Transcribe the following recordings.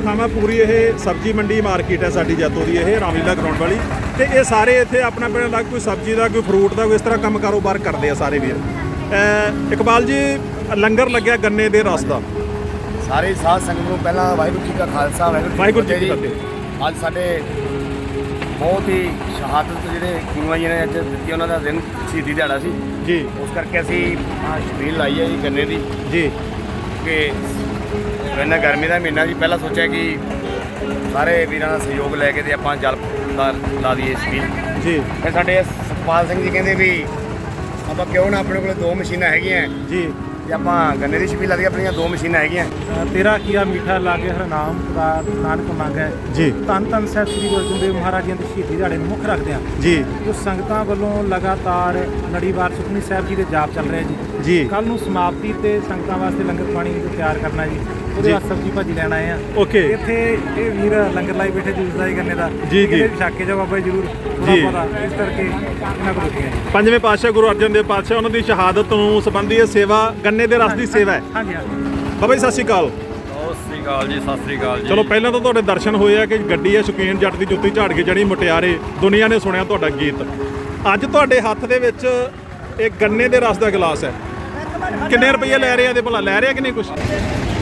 ਦਿਖਾਵਾਂ ਪੂਰੀ ਇਹ ਸਬਜ਼ੀ ਮੰਡੀ ਮਾਰਕੀਟ ਹੈ ਸਾਡੀ ਜੈਤੋ ਦੀ ਇਹ ਰਾਮਲੀਲਾ ਗਰਾਊਂਡ ਵਾਲੀ। ਤੇ ਇਹ ਸਾਰੇ ਇੱਥੇ ਆਪਣਾ ਆਪਣੇ ਲੱਗ ਕੋਈ ਸਬਜ਼ੀ ਦਾ ਕੋਈ ਫਰੂਟ ਦਾ ਕੋਈ ਇਸ ਤਰ੍ਹਾਂ ਕੰਮ ਕਾਰੋਬਾਰ ਕਰਦੇ ਆ ਸਾਰੇ ਵੀਰ। ਇਕਬਾਲ ਜੀ ਲੰਗਰ ਲੱਗਿਆ ਗੰਨੇ ਦੇ ਰਸ ਦਾ। ਸਾਰੇ ਸਾਧ ਸੰਗਤ ਨੂੰ ਪਹਿਲਾਂ ਵਾਹਿਗੁਰੂ ਜੀ ਕਾ ਖਾਲਸਾ ਵਾਹਿਗੁਰੂ ਜੀ ਕੀ ਫਤਿਹ। ਅੱਜ ਸਾਡੇ ਬਹੁਤ ਹੀ ਸ਼ਹਾਦਤ ਜਿਹੜੇ ਗੁਰੂਆਂ ਨੇ ਅੱਜ ਦਿੱਤੀ ਉਹਨਾਂ ਦਾ ਦਿਨ ਸ਼ਹੀਦੀ ਦਿਹਾੜਾ ਸੀ। ਜੀ। ਉਸ ਕਰਕੇ ਅਸੀਂ ਆਹ ਛਬੀਲ ਲਾਈ ਹੈ ਜੀ ਗੰਨੇ ਦੀ। ਜੀ। ਕਿ ਇਹਨਾਂ ਗਰਮੀ ਦਾ ਮਹੀਨਾ ਸੀ ਪਹਿਲਾਂ ਸੋਚਿਆ ਕਿ ਸਾਰੇ ਵੀਰਾਂ ਦਾ ਸਹਿਯੋਗ ਲੈ ਕੇ ਤੇ ਆਪਾਂ ਜਲ ਦਾ ਲਾ ਦਈਏ ਛਬੀਲ ਜੀ। ਫਿਰ ਸਾਡੇ ਸੁਖਪਾਲ ਸਿੰਘ ਜੀ ਕਹਿੰਦੇ ਵੀ ਆਪਾਂ ਕਿਉਂ ਨਾ ਆਪਣੇ ਕੋਲ ਦੋ ਮਸ਼ੀਨਾਂ ਹੈਗੀਆਂ। ਜੀ। ਤੇ ਆਪਾਂ ਗੰਨੇ ਦੀ ਛਬੀਲ ਲਾ ਦਈਏ ਆਪਣੀਆਂ ਦੋ ਮਸ਼ੀਨਾਂ ਹੈਗੀਆਂ। ਤੇਰਾ ਕੀਆ ਮਿੱਠਾ ਲਾਗੇ ਹਰਨਾਮ ਦਾ ਨਾਨਕ ਮੰਗੈ। ਜੀ। ਤਨ ਤਨ ਸਾਹਿਬ ਸ੍ਰੀ ਗੁਰੂ ਅਰਜਨ ਦੇਵ ਮਹਾਰਾਜ ਜੀ ਦੀ ਸ਼ਹੀਦੀ ਦਿਹਾੜੇ ਨੂੰ ਮੁੱਖ ਰੱਖਦੇ ਹਾਂ। ਜੀ। ਜੋ ਸੰਗਤਾਂ ਵੱਲੋਂ ਲਗਾਤਾਰ ਲੜੀਵਾਰ ਸੁਖਨੀ ਸਾਹਿਬ ਜੀ ਦੇ ਜਾਪ ਚੱਲ ਰਿਹਾ ਜੀ। ਜੀ। ਕੱਲ ਨੂੰ ਸਮਾਪਤੀ ਤੇ ਸੰਗਤਾਂ ਵਾਸਤੇ ਲੰਗਰ ਪਾਣੀ ਜੋ ਤਿਆਰ ਕਰਨਾ ਜੀ। ਉਹਦੇ। ਵਾਸਤੇ ਸਬਜ਼ੀ ਭਾਜੀ ਲੈਣ ਆਏ ਆ। ਓਕੇ। ਇੱਥੇ ਇਹ ਵੀਰ ਲੰਗਰ ਲਾਈ ਬੈਠੇ ਜੂਸ ਦਾ ਹੀ ਕਰਨੇ ਦਾ। ਜੀ, ਜੀ। ਛਾਕੇ ਜਾ ਬਾਬਾ ਜੀ ਜਰੂਰ। ਜੀ। ਇਸ ਕਰਕੇ ਇਹਨਾਂ ਕੋਲ ਰੁਕੇ ਆ ਪੰਜਵੇਂ ਪਾਤਸ਼ਾਹ ਗੁਰੂ ਅਰਜਨ ਦੇਵ ਪਾਤਸ਼ਾਹ ਉਹਨਾਂ ਦੀ ਸ਼ਹਾਦਤ ਨੂੰ ਸੰਬੰਧੀ ਇਹ ਸੇਵਾ ਗੰਨੇ ਦੇ ਰਸ ਦੀ ਸੇਵਾ ਹੈ। ਹਾਂਜੀ ਬਾਬਾ ਜੀ ਸਤਿ ਸ਼੍ਰੀ ਅਕਾਲ। ਸਤਿ ਸ੍ਰੀ ਅਕਾਲ ਜੀ ਸਤਿ ਸ੍ਰੀ ਅਕਾਲ ਜੀ। ਚਲੋ ਪਹਿਲਾਂ ਤਾਂ ਤੁਹਾਡੇ ਦਰਸ਼ਨ ਹੋਏ ਆ ਕਿ ਗੱਡੀ ਹੈ ਸ਼ੁਕੀਨ ਜੱਟ ਦੀ ਜੁੱਤੀ ਝਾੜ ਕੇ ਜਣੀ ਮੁਟਿਆਰੇ ਦੁਨੀਆ ਨੇ ਸੁਣਿਆ ਤੁਹਾਡਾ ਗੀਤ। ਅੱਜ ਤੁਹਾਡੇ ਹੱਥ ਦੇ ਵਿੱਚ ਇਹ ਗੰਨੇ ਦੇ ਰਸ ਦਾ ਗਲਾਸ ਹੈ। ਕਿੰਨੇ ਰੁਪਏ ਲੈ ਰਹੇ ਆ ਇਹਦੇ ਭਲਾ? ਲੈ ਰਹੇ ਆ ਕਿ ਨਹੀਂ ਕੁਛ?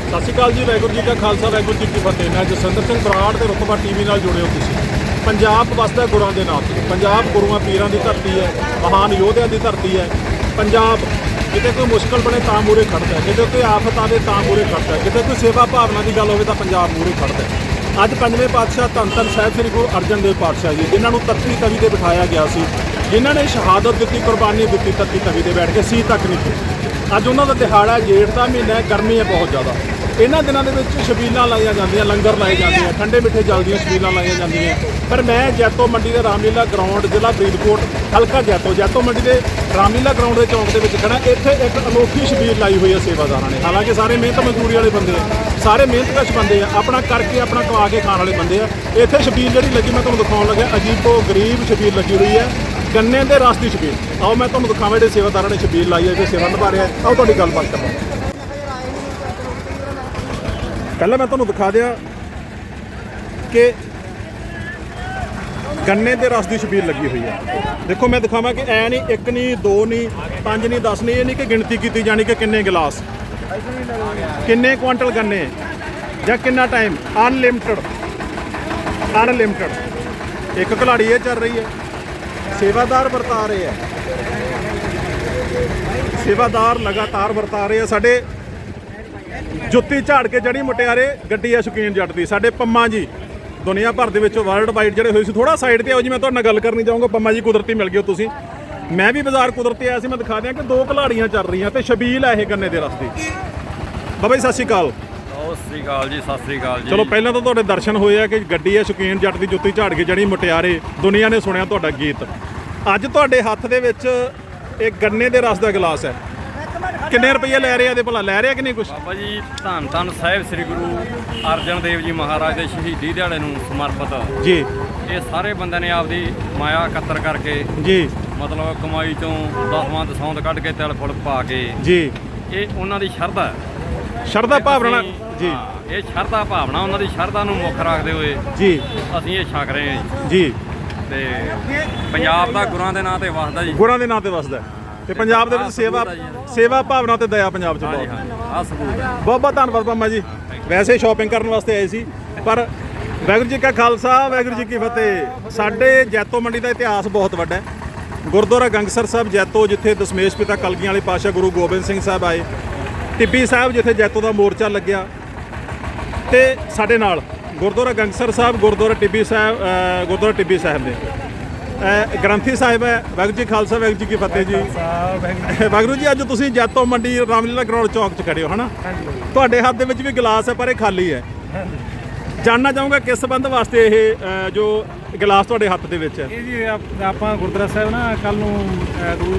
ਸਤਿ ਸ਼੍ਰੀ ਅਕਾਲ ਜੀ, ਵਾਹਿਗੁਰੂ ਜੀ ਕਾ ਖਾਲਸਾ, ਵਾਹਿਗੁਰੂ ਜੀ ਕੀ ਫਤਿਹ। ਮੈਂ ਜਸਵਿੰਦਰ ਸਿੰਘ ਬਰਾੜ ਤੇ ਰਤਬਾ ਟੀਵੀ ਨਾਲ ਜੁੜੇ ਹੋ ਤੁਸੀਂ। ਪੰਜਾਬ ਵਸਦਾ ਗੁਰਾਂ ਦੇ ਨਾਮ ਤੇ। ਪੰਜਾਬ ਗੁਰੂਆਂ ਪੀਰਾਂ ਦੀ ਧਰਤੀ ਹੈ, ਮਹਾਨ ਯੋਧਿਆਂ ਦੀ ਧਰਤੀ ਹੈ। ਪੰਜਾਬ ਕਿਤੇ ਕੋਈ ਮੁਸ਼ਕਲ ਬਣੇ ਤਾਂ ਮੂਰੇ ਖੜਦਾ ਕਿਤੇ ਕੋਈ ਆਫਤ ਆਵੇ ਤਾਂ ਮੂਰੇ ਖੜਦਾ ਕਿਤੇ ਕੋਈ ਸੇਵਾ ਭਾਵਨਾ ਦੀ ਗੱਲ ਹੋਵੇ ਤਾਂ ਪੰਜਾਬ ਮੂਰੇ ਖੜਦਾ ਅੱਜ ਪੰਜਵੇਂ ਪਾਤਸ਼ਾਹ ਧੰਨ ਧੰਨ ਸਾਹਿਬ ਸ੍ਰੀ ਗੁਰੂ ਅਰਜਨ ਦੇਵ ਪਾਤਸ਼ਾਹ ਜੀ, ਜਿਨ੍ਹਾਂ ਨੂੰ ਤੱਤੀ ਤਵੀ ਤੇ ਬਿਠਾਇਆ ਗਿਆ ਸੀ, ਜਿਨ੍ਹਾਂ ਨੇ ਸ਼ਹਾਦਤ ਦਿੱਤੀ, ਕੁਰਬਾਨੀ ਦਿੱਤੀ ਤੱਤੀ ਤਵੀ ਤੇ ਬੈਠ ਕੇ ਸੀ ਤੱਕ ਨਹੀਂ। ਕੀਤੀ ਅੱਜ ਉਹਨਾਂ ਦਾ ਦਿਹਾੜਾ ਜੇਠ ਦਾ ਮਹੀਨਾ ਹੈ, ਗਰਮੀ ਹੈ ਬਹੁਤ ਜ਼ਿਆਦਾ। ਇਹਨਾਂ ਦਿਨਾਂ ਦੇ ਵਿੱਚ ਛਬੀਲਾਂ ਲਾਈਆਂ ਜਾਂਦੀਆਂ, ਲੰਗਰ ਲਾਏ ਜਾਂਦੇ ਆ, ਠੰਡੇ ਮਿੱਠੇ ਜਲਦੀਆਂ ਛਬੀਲਾਂ ਲਾਈਆਂ ਜਾਂਦੀਆਂ। ਪਰ ਮੈਂ ਜੈਤੋ ਮੰਡੀ ਦੇ ਰਾਮਲੀਲਾ ਗਰਾਊਂਡ, ਜ਼ਿਲ੍ਹਾ ਫਰੀਦਕੋਟ, ਹਲਕਾ ਜੈਤੋ ਜੈਤੋ ਮੰਡੀ ਦੇ ਰਾਮਲੀਲਾ ਗਰਾਊਂਡ ਦੇ ਚੌਂਕ ਦੇ ਵਿੱਚ ਖੜਾ ਇੱਥੇ ਇੱਕ ਅਨੋਖੀ ਛਬੀਲ ਲਾਈ ਹੋਈ ਹੈ ਸੇਵਾਦਾਰਾਂ ਨੇ। ਹਾਲਾਂਕਿ ਸਾਰੇ ਮਿਹਨਤ ਮਜ਼ਦੂਰੀ ਵਾਲੇ ਬੰਦੇ ਆ। ਸਾਰੇ ਮਿਹਨਤਕਸ਼ ਬੰਦੇ ਆ। ਆਪਣਾ ਕਰਕੇ ਆਪਣਾ ਕਮਾ ਕੇ ਖਾਣ ਵਾਲੇ ਬੰਦੇ ਆ। ਇੱਥੇ ਛਬੀਲ ਜਿਹੜੀ ਲੱਗੀ, ਮੈਂ ਤੁਹਾਨੂੰ ਦਿਖਾਉਣ ਲੱਗਿਆ। ਅਜੀਬੋ ਗਰੀਬ ਛਬੀਲ ਲੱਗੀ ਹੋਈ ਹੈ ਗੰਨੇ ਦੇ ਰਸ ਦੀ ਛਬੀਲ ਆਓ, ਮੈਂ ਤੁਹਾਨੂੰ ਦਿਖਾਵਾਂ ਜਿਹੜੇ ਸੇਵਾਦਾਰਾਂ ਨੇ ਛਬੀਲ ਲਾਈ ਹੈ ਜਿਹੜੇ ਸੇਵਾ ਨਿਭਾ ਰਿਹਾ ਆਓ, ਤੁਹਾਡੀ ਗੱਲਬਾਤ ਕਰਾਂ ਪਹਿਲਾਂ ਮੈਂ ਤੁਹਾਨੂੰ ਦਿਖਾ ਦਿਆਂ ਕਿ ਗੰਨੇ ਦੇ ਰਸ ਦੀ ਛਬੀਲ ਲੱਗੀ ਹੋਈ ਹੈ। ਦੇਖੋ, ਮੈਂ ਦਿਖਾਵਾਂ ਕਿ ਐ ਨਹੀਂ, ਇੱਕ ਨਹੀਂ, ਦੋ ਨਹੀਂ, ਪੰਜ ਨਹੀਂ 10 ਨਹੀਂ, ਇਹ ਨਹੀਂ ਕਿ ਗਿਣਤੀ ਕੀਤੀ ਜਾਣੀ ਕਿ ਕਿੰਨੇ ਗਲਾਸ। ਕਿੰਨੇ ਕੁਆਂਟਲ ਗੰਨੇ? ਜਾਂ ਕਿੰਨਾ ਟਾਈਮ ਅਨਲਿਮਟਿਡ ਅਨਲਿਮਟਿਡ ਇੱਕ ਘਲਾੜੀ ਇਹ ਚੱਲ ਰਹੀ ਹੈ। ਸੇਵਾਦਾਰ ਵਰਤਾ ਰਹੇ ਹੈ। ਸੇਵਾਦਾਰ ਲਗਾਤਾਰ ਵਰਤਾ ਰਹੇ ਆ ਸਾਡੇ ਜੁੱਤੀ ਝਾੜ ਕੇ ਜੜੀ ਮੁਟਿਆਰੇ ਗੱਡੀ ਆ ਸ਼ੁਕੀਨ ਜੱਟ ਦੀ ਸਾਡੇ ਪੰਮਾ ਜੀ। ਦੁਨੀਆ ਭਰ ਦੇ ਵਿੱਚੋਂ ਵਰਲਡ ਵਾਈਡ ਜਿਹੜੇ ਹੋਏ ਸੀ ਥੋੜਾ ਸਾਈਡ ਤੇ ਆਓ ਜੀ ਮੈਂ ਤੁਹਾਡੇ ਨਾਲ ਗੱਲ ਕਰਨੀ ਚਾਹੂੰਗਾ ਪੰਮਾ ਜੀ ਕੁਦਰਤੀ ਮਿਲ ਗਏ ਤੁਸੀਂ। ਮੈਂ ਵੀ ਬਾਜ਼ਾਰ ਕੁਦਰਤੀ ਆਇਆ ਸੀ ਮੈਂ ਦਿਖਾ ਦਿਆਂ ਕਿ ਦੋ ਘਲਾੜੀਆਂ ਚੱਲ ਰਹੀਆਂ ਤੇ ਸ਼ਬੀਲ ਹੈ ਇਹ ਗੰਨੇ ਦੇ ਰਸਤੇ। ਬਾਬਾ ਜੀ ਸਤਿ ਸ਼੍ਰੀ ਅਕਾਲ। ਸਤਿ ਸ੍ਰੀ ਅਕਾਲ ਜੀ ਸਤਿ ਸ੍ਰੀ ਅਕਾਲ ਜੀ। ਚਲੋ ਪਹਿਲਾਂ ਤਾਂ ਤੁਹਾਡੇ ਦਰਸ਼ਨ ਹੋਏ ਆ ਕਿ ਗੱਡੀ ਹੈ ਸ਼ੁਕੀਨ ਜੱਟ ਦੀ ਜੁੱਤੀ ਝਾੜ ਕੇ ਜਣੀ ਮੁਟਿਆਰੇ ਦੁਨੀਆ ਨੇ ਸੁਣਿਆ ਤੁਹਾਡਾ ਗੀਤ। ਅੱਜ ਤੁਹਾਡੇ ਹੱਥ ਦੇ ਵਿੱਚ ਇਹ ਗੰਨੇ ਦੇ ਰਸ ਦਾ ਗਲਾਸ ਹੈ। ਕਿੰਨੇ ਰੁਪਏ ਲੈ ਰਹੇ ਆ ਇਹਦੇ ਭਲਾ? ਲੈ ਰਹੇ ਆ ਕਿ ਨਹੀਂ ਕੁਛ? ਬਾਬਾ ਜੀ ਧੰਨ ਧੰਨ ਸਾਹਿਬ ਸ੍ਰੀ ਗੁਰੂ ਅਰਜਨ ਦੇਵ ਜੀ ਮਹਾਰਾਜ ਦੇ ਸ਼ਹੀਦੀ ਦਿਹਾੜੇ ਨੂੰ ਸਮਰਪਿਤ। ਜੀ। ਇਹ ਸਾਰੇ ਬੰਦਿਆਂ ਨੇ ਆਪਦੀ ਮਾਇਆ ਇਕੱਤਰ ਕਰਕੇ ਜੀ। ਮਤਲਬ ਕਮਾਈ ਚੋਂ ਦਸਵਾਂ ਦਸੌਂਦ ਕੱਢ ਕੇ ਤਿਲ ਫੁੱਲ ਪਾ ਕੇ ਜੀ। ਇਹ ਉਹਨਾਂ ਦੀ ਸ਼ਰਧਾ ਹੈ। ਸ਼ਰਧਾ ਭਾਵਨਾ ਜੀ। ਹਾਂ, ਇਹ ਸ਼ਰਧਾ ਭਾਵਨਾ ਉਹਨਾਂ ਦੀ ਸ਼ਰਧਾ ਨੂੰ ਮੁੱਖ ਰੱਖਦੇ ਹੋਏ ਜੀ। ਅਸੀਂ ਇਹ ਛਕ ਰਹੇ ਹਾਂ ਜੀ। ਜੀ। ਤੇ ਪੰਜਾਬ ਦਾ ਗੁਰਾਂ ਦੇ ਨਾਂ ਤੇ ਵਸਦਾ ਜੀ। ਗੁਰਾਂ ਦੇ ਨਾਂ ਤੇ ਵਸਦਾ ਹੈ। ਤੇ ਪੰਜਾਬ ਦੇ ਵਿੱਚ ਸੇਵਾ ਸੇਵਾ ਭਾਵਨਾ ਤੇ ਦਇਆ ਪੰਜਾਬ ਚ ਬਹੁਤ। ਆਹ ਸਬੂਤ ਹੈ ਬਹੁਤ ਬਹੁਤ ਧੰਨਵਾਦ ਪੰਮਾ ਜੀ। ਵੈਸੇ ਸ਼ਾਪਿੰਗ ਕਰਨ ਵਾਸਤੇ ਆਏ ਸੀ ਪਰ ਵਾਹਿਗੁਰੂ ਜੀ ਕਾ ਖਾਲਸਾ ਵਾਹਿਗੁਰੂ ਜੀ ਕੀ ਫਤਿਹ। ਸਾਡੇ ਜੈਤੋ ਮੰਡੀ ਦਾ ਇਤਿਹਾਸ ਬਹੁਤ ਵੱਡਾ ਹੈ। ਗੁਰਦੁਆਰਾ ਗੰਗਸਰ ਸਾਹਿਬ ਜੈਤੋ ਜਿੱਥੇ ਦਸ਼ਮੇਸ਼ ਪਿਤਾ ਕਲਗੀਆਂ ਵਾਲੇ ਪਾਸ਼ਾ ਗੁਰੂ ਗੋਬਿੰਦ ਸਿੰਘ ਸਾਹਿਬ ਆਏ। ਟਿੱਬੀ ਸਾਹਿਬ ਜਿੱਥੇ ਜੈਤੋ ਦਾ ਮੋਰਚਾ ਲੱਗਿਆ। ਤੇ ਸਾਡੇ ਨਾਲ ਗੁਰਦੁਆਰਾ ਗੰਗਸਰ ਸਾਹਿਬ ਗੁਰਦੁਆਰਾ ਟਿੱਬੀ ਸਾਹਿਬ ਗੁਰਦੁਆਰਾ ਟਿੱਬੀ ਸਾਹਿਬ ਦੇ ਗ੍ਰੰਥੀ ਸਾਹਿਬ ਹੈ ਵਾਹਿਗੁਰੂ ਜੀ ਖਾਲਸਾ ਵਾਹਿਗੁਰੂ ਜੀ ਕੀ ਫਤਿਹ ਜੀ। ਵਾਹਿਗੁਰੂ ਜੀ ਅੱਜ ਤੁਸੀਂ ਜੈਤੋ ਮੰਡੀ ਰਾਮਲੀਲਾ ਗਰਾਊਂਡ ਚੌਕ 'ਚ ਖੜੇ ਹੋ ਹਨਾ? ਤੁਹਾਡੇ ਹੱਥ ਦੇ ਵਿੱਚ ਵੀ ਗਲਾਸ ਹੈ ਪਰ ਇਹ ਖਾਲੀ ਹੈ ਜਾਣਨਾ ਚਾਹੂੰਗਾ ਕਿਸ ਸੰਬੰਧ ਵਾਸਤੇ ਇਹ ਜੋ ਗਲਾਸ ਤੁਹਾਡੇ ਹੱਥ ਦੇ ਵਿੱਚ ਹੈ ਇਹ ਜੀ ਆਪ- ਗੁਰਦੁਆਰਾ ਸਾਹਿਬ ਨਾ ਕੱਲ ਨੂੰ ਗੁਰੂ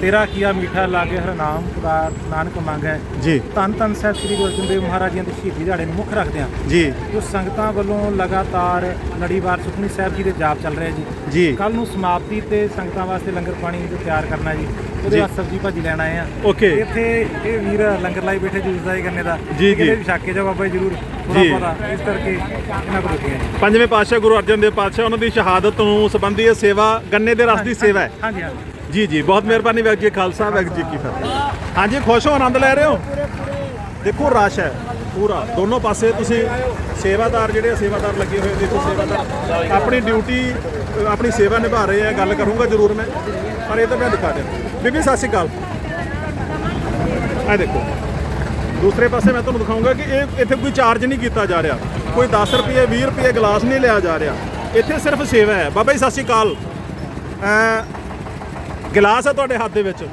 ਤੇਰਾ ਕੀਆ ਮੀਠਾ ਲਾਗੇ ਹਰਨਾਮ ਖੁਦਾ ਨਾਨਕ ਮੰਗੈ। ਜੀ। ਧੰਨ ਧੰਨ ਸਾਹਿਬ ਸ੍ਰੀ ਗੁਰੂ ਅਰਜਨ ਦੇਵ ਮਹਾਰਾਜ ਜੀ ਦੇ ਸ਼ਹੀਦੀ ਦਿਹਾੜੇ ਨੂੰ ਮੁੱਖ ਰੱਖਦੇ ਹਾਂ। ਜੀ। ਜੋ ਸੰਗਤਾਂ ਵੱਲੋਂ ਲਗਾਤਾਰ ਲੜੀਵਾਰ ਸੁਖਮਨੀ ਸਾਹਿਬ ਜੀ ਦੇ ਜਾਪ ਚੱਲ ਰਹੇ ਜੀ। ਜੀ। ਕੱਲ ਨੂੰ ਸਮਾਪਤੀ ਤੇ ਸੰਗਤਾਂ ਵਾਸਤੇ ਲੰਗਰ ਪਾਣੀ ਜੋ ਤਿਆਰ ਕਰਨਾ ਜੀ ਉਹਦੇ। ਵਾਸਤੇ ਸਬਜ਼ੀ ਭਾਜੀ ਲੈਣ ਆਏ ਆ ਓਕੇ। ਇੱਥੇ ਇਹ ਵੀਰ ਲੰਗਰ ਲਾਈ ਬੈਠੇ ਜੂਸ ਦਾ ਹੀ ਕਰਨੇ ਦਾ। ਜੀ, ਜੀ। ਕਿਤੇ ਵੀ ਛੱਕ ਕੇ ਜਾ ਬਾਬਾ ਜੀ ਜ਼ਰੂਰ। ਥੋੜਾ। ਪਤਾ ਇਸ ਕਰਕੇ ਇਹਨਾਂ ਕੋਲ ਰੁਕੇ ਪੰਜਵੇਂ ਪਾਤਸ਼ਾਹ ਗੁਰੂ ਅਰਜਨ ਦੇਵ ਪਾਤਸ਼ਾਹ ਉਹਨਾਂ ਦੀ ਸ਼ਹਾਦਤ ਨੂੰ ਸੰਬੰਧੀ ਇਹ ਸੇਵਾ ਗੰਨੇ ਦੇ ਰਸ ਦੀ ਸੇਵਾ ਹੈ। ਹਾਂਜੀ ਹਾਂਜੀ। ਜੀ ਜੀ ਬਹੁਤ ਮਿਹਰਬਾਨੀ ਵਾਹਿਗੁਰੂ ਜੀ ਖਾਲਸਾ ਵਾਹਿਗੁਰੂ ਜੀ ਕੀ ਫਤਿਹ। ਹਾਂਜੀ ਖੁਸ਼ ਹੋ ਆਨੰਦ ਲੈ ਰਹੇ ਹੋ? ਦੇਖੋ ਰਸ਼ ਹੈ ਪੂਰਾ। ਦੋਨੋਂ ਪਾਸੇ ਤੁਸੀਂ ਸੇਵਾਦਾਰ ਜਿਹੜੇ ਆ, ਸੇਵਾਦਾਰ ਲੱਗੇ ਹੋਏ ਦੇਖੋ ਸੇਵਾਦਾਰ। ਆਪਣੀ ਡਿਊਟੀ ਆਪਣੀ ਸੇਵਾ ਨਿਭਾ ਰਹੇ ਆ ਗੱਲ ਕਰੂੰਗਾ ਜ਼ਰੂਰ ਮੈਂ ਪਰ ਇਹ ਤਾਂ ਮੈਂ ਦਿਖਾ ਦਿਆਂ। ਬੀਬੀ ਸਤਿ ਸ਼੍ਰੀ ਅਕਾਲ। ਆ ਦੇਖੋ ਦੂਸਰੇ ਪਾਸੇ ਮੈਂ ਤੁਹਾਨੂੰ ਦਿਖਾਉਂਗਾ ਕਿ ਇਹ ਇੱਥੇ ਕੋਈ ਚਾਰਜ ਨਹੀਂ ਕੀਤਾ ਜਾ ਰਿਹਾ। ਕੋਈ 10 ਰੁਪਏ 20 ਰੁਪਏ ਗਲਾਸ ਨਹੀਂ ਲਿਆ ਜਾ ਰਿਹਾ। ਇੱਥੇ ਸਿਰਫ ਸੇਵਾ ਹੈ। ਬਾਬਾ ਜੀ ਸਤਿ ਸ਼੍ਰੀ ਅਕਾਲ। ਗਲਾਸ ਹੈ ਤੁਹਾਡੇ ਹੱਥ ਦੇ ਵਿੱਚ?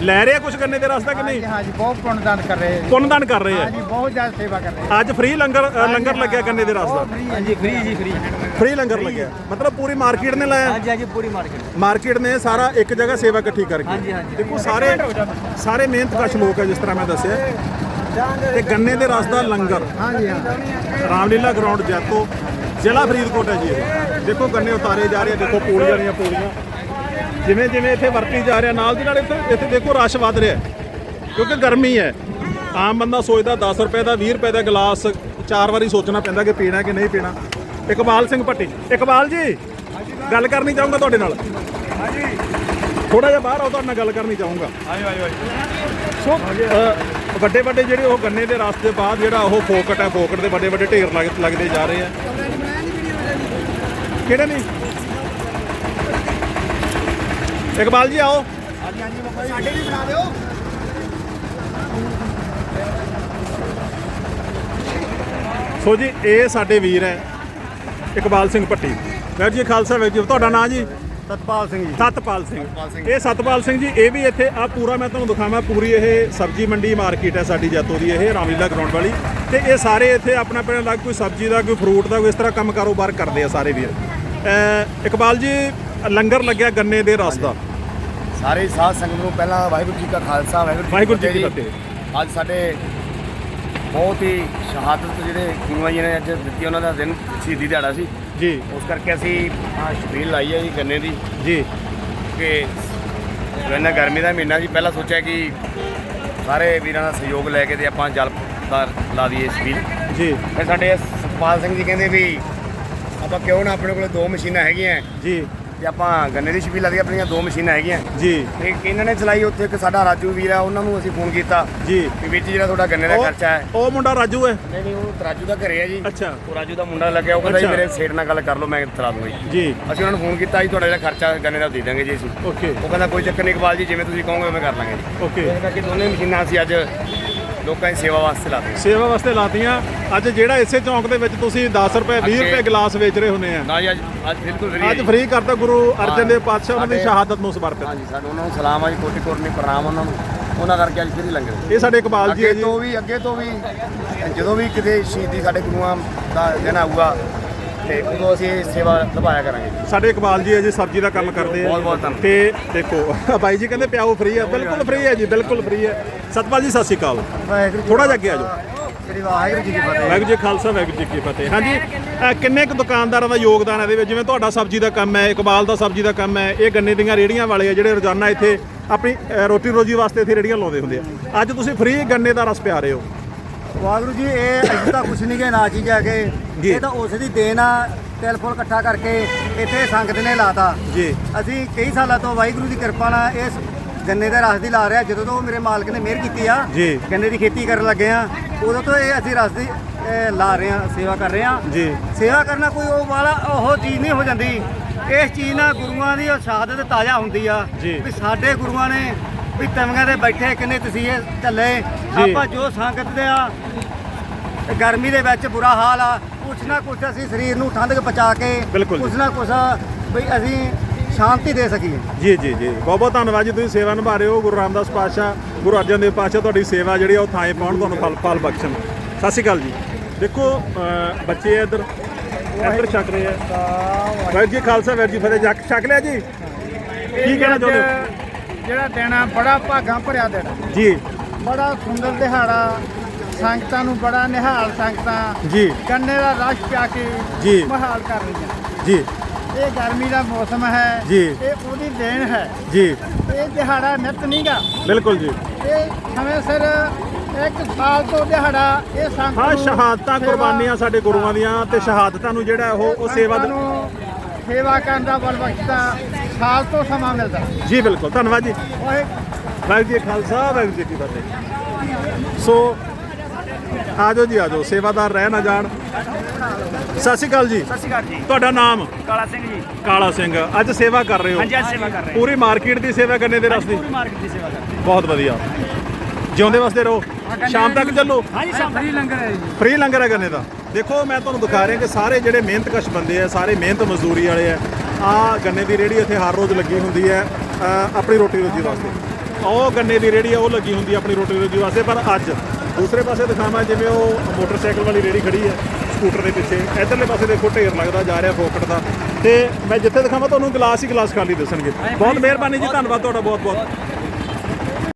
ਲੈ ਰਹੇ ਆ ਕੁਝ ਕਰਨੇ ਦੇ ਰਸਤਾ ਕਿ ਨਹੀਂ? ਹਾਂਜੀ ਬਹੁਤ ਪੁੰਨਦਾਨ ਕਰ ਰਹੇ ਹੈ ਪੁੰਨਦਾਨ ਕਰ ਰਹੇ ਹਾਂਜੀ ਆ ਬਹੁਤ ਜ਼ਿਆਦਾ ਸੇਵਾ ਕਰ ਰਹੇ ਅੱਜ ਫ੍ਰੀ ਲੰਗਰ ਲੰਗਰ ਲੱਗਿਆ ਗੰਨੇ ਦੇ ਰਸ ਦਾ ਹਾਂਜੀ ਫ੍ਰੀ ਜੀ ਫ੍ਰੀ ਫ੍ਰੀ ਲੰਗਰ ਲੱਗਿਆ। ਮਤਲਬ ਪੂਰੀ ਮਾਰਕੀਟ ਨੇ ਲਾਇਆ? ਹਾਂਜੀ ਹਾਂਜੀ ਪੂਰੀ ਮਾਰਕੀਟ ਮਾਰਕੀਟ ਨੇ ਸਾਰਾ ਇੱਕ ਜਗ੍ਹਾ ਸੇਵਾ ਇਕੱਠੀ ਕਰਕੇ। ਹਾਂਜੀ, ਹਾਂਜੀ। ਦੇਖੋ ਸਾਰੇ ਸਾਰੇ ਮਿਹਨਤਕਸ਼ ਲੋਕ ਹੈ ਜਿਸ ਤਰ੍ਹਾਂ ਮੈਂ ਦੱਸਿਆ। ਤੇ ਗੰਨੇ ਦੇ ਰਸ ਦਾ ਲੰਗਰ। ਹਾਂਜੀ ਹਾਂ। ਰਾਮਲੀਲਾ ਗਰਾਊਂਡ ਜੈਤੋ ਜ਼ਿਲ੍ਹਾ ਫਰੀਦਕੋਟ ਹੈ ਜੀ ਦੇਖੋ ਗੰਨੇ ਉਤਾਰੇ ਜਾ ਰਹੇ ਆ ਦੇਖੋ ਪੂੜੀਆਂ ਦੀਆਂ ਪੂੜੀਆਂ। ਜਿਵੇਂ ਜਿਵੇਂ ਇੱਥੇ ਵਰਤੀ ਜਾ ਰਿਹਾ ਨਾਲ ਦੀ ਨਾਲ ਇੱਥੇ ਇੱਥੇ ਦੇਖੋ ਰਸ਼ ਵੱਧ ਰਿਹਾ ਕਿਉਂਕਿ ਗਰਮੀ ਹੈ। ਆਮ ਬੰਦਾ ਸੋਚਦਾ 10 ਰੁਪਏ ਦਾ 20 ਰੁਪਏ ਦਾ ਗਲਾਸ ਚਾਰ ਵਾਰੀ ਸੋਚਣਾ ਪੈਂਦਾ ਕਿ ਪੀਣਾ ਕਿ ਨਹੀਂ ਪੀਣਾ। ਇਕਬਾਲ ਸਿੰਘ ਭੱਟੀ ਇਕਬਾਲ ਜੀ ਗੱਲ ਕਰਨੀ ਚਾਹੂੰਗਾ ਤੁਹਾਡੇ ਨਾਲ? ਹਾਂਜੀ ਥੋੜਾ ਜਿਹਾ ਬਾਹਰ ਆਓ ਤੁਹਾਡੇ ਨਾਲ ਗੱਲ ਕਰਨੀ ਚਾਹੂੰਗਾ। ਸੋ ਅ, ਵੱਡੇ ਵੱਡੇ ਜਿਹੜੇ ਉਹ ਗੰਨੇ ਦੇ ਰਸ ਦੇ ਬਾਅਦ ਜਿਹੜਾ ਉਹ ਫੋਕਟ ਹੈ ਫੋਕਟ ਦੇ ਵੱਡੇ ਵੱਡੇ ਢੇਰ ਲੱਗ- ਲੱਗਦੇ ਜਾ ਰਹੇ ਆ ਕਿਹੜੇ ਨਹੀਂ ਇਕਬਾਲ ਜੀ ਆਓ। ਸਾਡੇ ਵੀ ਬਣਾ ਦਿਓ ਸੋ ਜੀ ਇਹ ਸਾਡੇ ਵੀਰ ਹੈ ਇਕਬਾਲ ਸਿੰਘ ਭੱਟੀ। ਵਾਹਿਗੁਰੂ ਜੀ ਖਾਲਸਾ ਵਾਹਿਗੁਰੂ ਜੀ। ਤੁਹਾਡਾ ਨਾਂ ਜੀ? ਸਤਪਾਲ ਸਿੰਘ ਜੀ। ਸਤਪਾਲ ਸਿੰਘ। ਇਹ ਸਤਪਾਲ ਸਿੰਘ ਜੀ ਇਹ ਵੀ ਇੱਥੇ ਆ ਪੂਰਾ ਮੈਂ ਤੁਹਾਨੂੰ ਦਿਖਾਵਾਂ ਪੂਰੀ ਇਹ ਸਬਜ਼ੀ ਮੰਡੀ ਮਾਰਕੀਟ ਹੈ ਸਾਡੀ ਜੈਤੋ ਦੀ ਇਹ ਰਾਮਲੀਲਾ ਗਰਾਊਂਡ ਵਾਲੀ। ਤੇ ਇਹ ਸਾਰੇ ਇੱਥੇ ਆਪਣਾ ਆਪਣੇ ਅਲੱਗ ਕੋਈ ਸਬਜ਼ੀ ਦਾ ਕੋਈ ਫਰੂਟ ਦਾ ਕੋਈ ਇਸ ਤਰ੍ਹਾਂ ਕੰਮ ਕਾਰੋਬਾਰ ਕਰਦੇ ਆ ਸਾਰੇ ਵੀਰ। ਇਕਬਾਲ ਜੀ ਲੰਗਰ ਲੱਗਿਆ ਗੰਨੇ ਦੇ ਰਸ ਦਾ। ਸਾਰੇ ਸਾਧ ਸੰਗਤ ਨੂੰ ਪਹਿਲਾਂ ਵਾਹਿਗੁਰੂ ਜੀ ਕਾ ਖਾਲਸਾ ਵਾਹਿਗੁਰੂ ਜੀ ਕੀ ਅੱਜ ਸਾਡੇ ਬਹੁਤ ਹੀ ਸ਼ਹਾਦਤ ਜਿਹੜੇ ਗੁਰੂਆਂ ਜੀ ਨੇ ਅੱਜ ਦਿੱਤੀ ਉਹਨਾਂ ਦਾ ਦਿਨ ਸ਼ਹੀਦੀ ਦਿਹਾੜਾ ਸੀ। ਜੀ। ਉਸ ਕਰਕੇ ਅਸੀਂ ਆਹ ਛਬੀਲ ਲਾਈ ਹੈ ਜੀ ਗੰਨੇ ਦੀ। ਜੀ। ਕਿ ਇਹਨਾਂ ਗਰਮੀ ਦਾ ਮਹੀਨਾ ਜੀ ਪਹਿਲਾਂ ਸੋਚਿਆ ਕਿ ਸਾਰੇ ਵੀਰਾਂ ਦਾ ਸਹਿਯੋਗ ਲੈ ਕੇ ਤੇ ਆਪਾਂ ਜਲ ਲਾ ਦਈਏ ਛਬੀਲ। ਜੀ। ਫਿਰ ਸਾਡੇ ਸੁਖਪਾਲ ਸਿੰਘ ਜੀ ਕਹਿੰਦੇ ਵੀ ਆਪਾਂ ਕਿਉਂ ਨਾ ਆਪਣੇ ਕੋਲ ਦੋ ਮਸ਼ੀਨਾਂ ਹੈਗੀਆਂ। ਜੀ। ਤੇ ਆਪਾਂ ਗੰਨੇ ਦੀ ਛਬੀਲ ਦਈਏ ਆਪਣੀਆਂ ਦੋ ਮਸ਼ੀਨਾਂ ਹੈਗੀਆਂ। ਜੀ। ਤੇ ਇਹਨਾਂ ਨੇ ਚਲਾਈ ਉੱਥੇ ਇੱਕ ਸਾਡਾ ਰਾਜੂ ਵੀਰ ਆ ਉਹਨਾਂ ਨੂੰ ਅਸੀਂ ਫੋਨ ਕੀਤਾ। ਜੀ। ਵੀ ਵਿੱਚ ਜਿਹੜਾ ਤੁਹਾਡਾ ਗੰਨੇ ਦਾ ਖਰਚਾ ਹੈ। ਉਹ ਮੁੰਡਾ ਰਾਜੂ ਹੈ? ਨਹੀਂ ਨਹੀਂ ਉਹ ਰਾਜੂ ਦਾ ਘਰੇ ਹੈ ਜੀ। ਅੱਛਾ। ਉਹ ਰਾਜੂ ਦਾ ਮੁੰਡਾ ਲੱਗਿਆ ਉਹ ਕਹਿੰਦਾ ਜੀ। ਮੇਰੇ ਸੇਠ ਨਾਲ ਗੱਲ ਕਰ ਲਓ ਮੈਂ ਚਲਾ ਦੂੰਗਾ ਜੀ। ਜੀ। ਅਸੀਂ ਉਹਨਾਂ ਨੂੰ ਫੋਨ ਕੀਤਾ ਜੀ ਤੁਹਾਡਾ ਜਿਹੜਾ ਖਰਚਾ ਗੰਨੇ ਦਾ ਦੇ ਦਾਂਗੇ ਜੀ ਅਸੀਂ। ਓਕੇ। ਉਹ ਕਹਿੰਦਾ ਕੋਈ ਚੱਕਰ ਨਹੀਂ ਇਕਬਾਲ ਜੀ ਜਿਵੇਂ ਤੁਸੀਂ ਕਹੋਗੇ ਉਵੇਂ ਕਰ ਲਾਂਗੇ ਜੀ। ਓਕੇ। ਇਸ ਕਰਕੇ ਦੋਨੇ ਮਸ਼ੀਨਾਂ ਅਸੀਂ ਅੱਜ ਲੋਕਾਂ ਦੀ ਸੇਵਾ ਵਾਸਤੇ ਲਾਤੀਆਂ ਸੇਵਾ ਵਾਸਤੇ ਲਾਤੀਆਂ। ਅੱਜ ਜਿਹੜਾ ਇਸੇ ਚੌਂਕ ਦੇ ਵਿੱਚ ਤੁਸੀਂ 10 ਰੁਪਏ 20 ਅੱਗੇ- ਰੁਪਏ ਗਲਾਸ ਵੇਚ ਰਹੇ ਹੁੰਦੇ ਆ। ਨਾ ਜੀ ਅੱਜ ਅੱਜ ਬਿਲਕੁਲ ਹੈ ਅੱਜ। ਫ੍ਰੀ ਕਰਤਾ ਗੁਰੂ ਅਰਜਨ ਦੇਵ ਪਾਤਸ਼ਾਹ ਉਹਨਾਂ ਦੀ ਸ਼ਹਾਦਤ ਨੂੰ ਸਮਰਪਿਤ। ਹਾਂਜੀ ਸਾਨੂੰ ਉਹਨਾਂ ਨੂੰ ਸਲਾਮ ਆ ਜੀ ਕੋਟੀ ਕੋਟਨੀ ਪ੍ਰਣਾਮ ਉਹਨਾਂ ਨੂੰ। ਉਹਨਾਂ ਕਰਕੇ ਅੱਜ ਫਿਰ ਲੰਗਰ ਇਹ ਸਾਡੇ ਇਕਬਾਲ ਜੀ ਹੈ ਅੱਗੇ ਜੀ। ਤੋਂ ਵੀ ਅੱਗੇ ਤੋਂ ਵੀ ਜਦੋਂ ਵੀ ਕਿਤੇ ਸ਼ਹੀਦੀ ਸਾਡੇ ਗੁਰੂਆਂ ਦਾ ਦਿਨ ਆਊਗਾ ਤੇ ਉਦੋਂ ਅਸੀਂ ਸੇਵਾ ਨਿਭਾਇਆ ਕਰਾਂਗੇ। ਸਾਡੇ ਇਕਬਾਲ ਜੀ ਹੈ ਜੀ ਸਬਜ਼ੀ ਦਾ ਕੰਮ ਕਰਦੇ ਆ। ਬਹੁਤ- ਬਹੁਤ ਧੰਨਵਾਦ। ਤੇ ਦੇਖੋ ਬਾਈ ਜੀ ਕਹਿੰਦੇ ਪਿਆਓ ਫ੍ਰੀ ਹੈ ਬਿਲਕੁਲ ਫ੍ਰੀ ਹੈ ਜੀ ਬਿਲਕੁਲ ਫ੍ਰੀ ਹੈ ਸਤਪਾਲ ਜੀ ਸਤਿ ਸ਼੍ਰੀ ਅਕਾਲ। ਵਾਹਿਗੁਰੂ ਥੋੜਾ ਜਿਹਾ ਅੱਗੇ ਆ ਜਾਓ। ਸ੍ਰੀ ਵਾਹਿਗੁਰੂ ਜੀ ਕੀ ਫਤਿਹ। ਵਾਹਿਗੁਰੂ ਜੀ ਕਾ ਖਾਲਸਾ ਵਾਹਿਗੁਰੂ ਜੀ ਕੀ ਫਤਿਹ। ਹਾਂਜੀ ਕਿੰਨੇ ਕੁ ਦੁਕਾਨਦਾਰਾਂ ਦਾ ਯੋਗਦਾਨ ਹੈ ਇਹਦੇ ਵਿੱਚ? ਜਿਵੇਂ ਤੁਹਾਡਾ ਸਬਜ਼ੀ ਦਾ ਕੰਮ ਹੈ ਇਕਬਾਲ ਦਾ ਸਬਜ਼ੀ ਦਾ ਕੰਮ ਹੈ ਇਹ ਗੰਨੇ ਦੀਆਂ ਰੇੜੀਆਂ ਵਾਲੇ ਆ ਜਿਹੜੇ ਰੋਜ਼ਾਨਾ ਇੱਥੇ ਆਪਣੀ ਰੋਟੀ ਰੋਜੀ ਵਾਸਤੇ ਇੱਥੇ ਰੇੜੀਆਂ ਲਾਉਂਦੇ ਹੁੰਦੇ ਆ। ਅੱਜ ਤੁਸੀਂ ਫ੍ਰੀ ਗੰਨੇ ਦਾ ਰਸ ਪਿਆ ਰਹੇ ਹੋ। ਵਾਹਿਗੁਰੂ ਜੀ ਇਹ ਅਸੀਂ ਤਾਂ ਕੁਛ ਨਹੀਂ ਗਏ ਨਾ ਚੀਜ਼ ਹੈਗੇ ਜੀ। ਇਹ ਤਾਂ ਉਸ ਦੀ ਦੇਣ ਆ ਤਿਲ ਫੁੱਲ ਇਕੱਠਾ ਕਰਕੇ ਇੱਥੇ ਸੰਗਤ ਨੇ ਲਾਤਾ। ਜੀ। ਅਸੀਂ ਕਈ ਸਾਲਾਂ ਤੋਂ ਵਾਹਿਗੁਰੂ ਦੀ ਕਿਰਪਾ ਨਾਲ ਇਸ ਗੰਨੇ ਦੇ ਰਸ ਦੀ ਲਾ ਰਿਹਾ ਜਦੋਂ ਤੋਂ ਮੇਰੇ ਮਾਲਕ ਨੇ ਮਿਹਰ ਕੀਤੀ ਆ ਜੀ। ਗੰਨੇ ਦੀ ਖੇਤੀ ਕਰਨ ਲੱਗੇ ਆ ਉਦੋਂ ਤੋਂ ਇਹ ਅਸੀਂ ਰਸ ਦੀ ਲਾ ਰਹੇ ਆ ਸੇਵਾ ਕਰ ਰਹੇ ਆ। ਜੀ। ਸੇਵਾ ਕਰਨਾ ਕੋਈ ਉਹ ਵਾਲਾ ਉਹ ਚੀਜ਼ ਨਹੀਂ ਹੋ ਜਾਂਦੀ। ਇਸ ਚੀਜ਼ ਨਾਲ ਗੁਰੂਆਂ ਦੀ ਉਹ ਸ਼ਹਾਦਤ ਤਾਜ਼ਾ ਹੁੰਦੀ ਆ। ਜੀ। ਵੀ ਸਾਡੇ ਗੁਰੂਆਂ ਨੇ ਵੀ ਤਵੀਆਂ ਦੇ ਬੈਠੇ ਕਿੰਨੇ ਤਸੀਹੇ ਚੱਲੇ ਆਪਾਂ ਜੋ ਸੰਗਤ ਦੇ ਆ ਗਰਮੀ ਦੇ ਵਿੱਚ ਬੁਰਾ ਹਾਲ ਆ ਕੁਛ ਨਾ ਕੁਛ ਅਸੀਂ ਸਰੀਰ ਨੂੰ ਠੰਡਕ ਪਹੁੰਚਾ ਕੇ ਬਿਲਕੁਲ। ਕੁਛ ਨਾ ਕੁਛ ਵੀ ਅਸੀਂ ਸ਼ਾਂਤੀ ਦੇ ਸਕੀਏ। ਜੀ ਜੀ ਜੀ। ਬਹੁਤ ਬਹੁਤ ਧੰਨਵਾਦ ਜੀ ਤੁਸੀਂ ਸੇਵਾ ਨਿਭਾ ਰਹੇ ਹੋ। ਗੁਰੂ ਰਾਮਦਾਸ ਪਾਤਸ਼ਾਹ ਗੁਰੂ ਅਰਜਨ ਦੇਵ ਪਾਤਸ਼ਾਹ ਤੁਹਾਡੀ ਸੇਵਾ ਜਿਹੜੀ ਆ ਉਹ ਥਾਂ ਪਾਉਣ ਤੁਹਾਨੂੰ ਫਲ ਫਲ ਬਖਸ਼ਣ। ਸਤਿ ਸ਼੍ਰੀ ਅਕਾਲ ਜੀ। ਦੇਖੋ ਅਹ ਬੱਚੇ ਆ ਇੱਧਰ। ਇੱਧਰ ਛਕ ਰਹੇ ਆ। ਵਾਹਿਗੁਰੂ ਜੀ ਖਾਲਸਾ ਵਾਹਿਗੁਰੂ ਜੀ ਫਤਿਹ। ਜੱਕ ਛਕ ਲਿਆ ਜੀ? ਕੀ ਕਹਿਣਾ ਚਾਹੁੰਦੇ ਹੋ? ਜਿਹੜਾ ਆ ਬੜਾ ਭਾਗਾਂ ਭਰਿਆ ਦਿਨ ਆ। ਜੀ। ਬੜਾ ਸੁੰਦਰ ਦਿਹਾੜਾ। ਸੰਗਤਾਂ ਨੂੰ ਬੜਾ ਨਿਹਾਲ ਸੰਗਤਾਂ ਜੀ। ਗੰਨੇ ਦਾ ਰਸ਼ ਪਿਆ ਕੇ ਜੀ। ਮਹਾਲ ਕਰ ਰਹੀਆਂ। ਜੀ। ਇਹ ਗਰਮੀ ਦਾ ਮੌਸਮ ਹੈ। ਜੀ। ਇਹ ਉਹਦੀ ਦੇਣ ਹੈ। ਜੀ। ਇਹ ਦਿਹਾੜਾ ਨਿਤ ਨਹੀਂਗਾ। ਬਿਲਕੁਲ ਜੀ। ਇਹ ਸਮੇਂ ਸਿਰ ਇੱਕ ਸਾਲ ਤੋਂ ਦਿਹਾੜਾ ਇਹ ਸੰਗਤ ਹਾਂ ਸ਼ਹਾਦਤਾਂ ਕੁਰਬਾਨੀਆਂ ਸਾਡੇ ਗੁਰੂਆਂ ਦੀਆਂ ਤੇ ਸ਼ਹਾਦਤਾਂ ਨੂੰ ਜਿਹੜਾ ਉਹ ਉਹ ਸੇਵਾ ਸੇਵਾ ਕਰਨ ਦਾ ਬਲ ਬਖਸ਼ਦਾ ਸਾਲ ਤੋਂ ਸਮਾਂ ਮਿਲਦਾ। ਜੀ ਬਿਲਕੁਲ। ਧੰਨਵਾਦ ਜੀ। ਵਾਹਿਗੁਰੂ ਜੀ ਖਾਲਸਾ ਵਾਹਿਗੁਰੂ ਜੀ ਕੀ ਫਤਿਹ। ਸੋ ਆਜੋ ਜੀ ਆਜੋ ਸੇਵਾਦਾਰ ਰਹਿ ਨਾ ਜਾਣ। ਸਤਿ ਸ਼੍ਰੀ ਅਕਾਲ ਜੀ। ਸਤਿ ਸ਼੍ਰੀ ਅਕਾਲ ਜੀ। ਤੁਹਾਡਾ ਨਾਮ? ਕਾਲਾ ਸਿੰਘ ਜੀ। ਕਾਲਾ ਸਿੰਘ। ਅੱਜ ਸੇਵਾ ਕਰ ਰਹੇ ਹੋ? ਹਾਂਜੀ ਅੱਜ ਸੇਵਾ ਕਰ ਰਹੇ ਪੂਰੀ ਮਾਰਕੀਟ ਦੀ ਸੇਵਾ ਕਰਨੇ ਦੇ ਹਾਂ ਰਸਤੇ ਪੂਰੀ ਮਾਰਕੀਟ ਦੀ ਸੇਵਾ ਕਰ ਰਹੇ ਬਹੁਤ ਵਧੀਆ। ਜਿਉਂਦੇ ਵਾਸਤੇ ਰਹੋ। ਸ਼ਾਮ ਤੱਕ ਚੱਲੋ। ਹਾਂ। ਹਾਂਜੀ ਸਭ ਫ੍ਰੀ ਲੰਗਰ ਹੈ ਜੀ। ਫ੍ਰੀ ਲੰਗਰ ਹੈ ਗੰਨੇ ਦਾ ਦੇਖੋ ਮੈਂ ਤੁਹਾਨੂੰ ਦਿਖਾ ਰਿਹਾ ਕਿ ਸਾਰੇ ਜਿਹੜੇ ਮਿਹਨਤਕਸ਼ ਬੰਦੇ ਆ ਸਾਰੇ ਮਿਹਨਤ ਮਜ਼ਦੂਰੀ ਵਾਲੇ ਆ ਆ ਗੰਨੇ ਦੀ ਰੇੜੀ ਇੱਥੇ ਹਰ ਰੋਜ਼ ਲੱਗੀ ਹੁੰਦੀ ਹੈ ਆਪਣੀ ਰੋਟੀ ਰੋਜੀ ਵਾਸਤੇ। ਉਹ ਗੰਨੇ ਦੀ ਰੇੜੀ ਆ ਉਹ ਲੱਗੀ ਹੁੰਦੀ ਹੈ ਆਪਣੀ ਰੋਟੀ ਰੋਜੀ ਵਾਸਤੇ ਪਰ ਅੱਜ ਦੂਸਰੇ ਪਾਸੇ ਦਿਖਾਵਾਂ ਜਿਵੇਂ ਉਹ ਮੋਟਰਸਾਈਕਲ ਵਾਲੀ ਰੇੜੀ ਖੜੀ ਹੈ ਸਕੂਟਰ ਦੇ ਪਿੱਛੇ। ਇਧਰਲੇ ਪਾਸੇ ਦੇਖੋ ਢੇਰ ਲੱਗਦਾ ਜਾ ਰਿਹਾ ਫੋਕਟ ਦਾ। ਤੇ ਮੈਂ ਜਿੱਥੇ ਦਿਖਾਵਾਂ ਤੁਹਾਨੂੰ ਗਲਾਸ ਹੀ ਗਲਾਸ ਖਾਲੀ ਦੱਸਣਗੇ। ਬਹੁਤ ਮਿਹਰਬਾਨੀ ਜੀ ਧੰਨਵਾਦ ਤੁਹਾਡਾ ਬਹੁਤ ਬਹੁਤ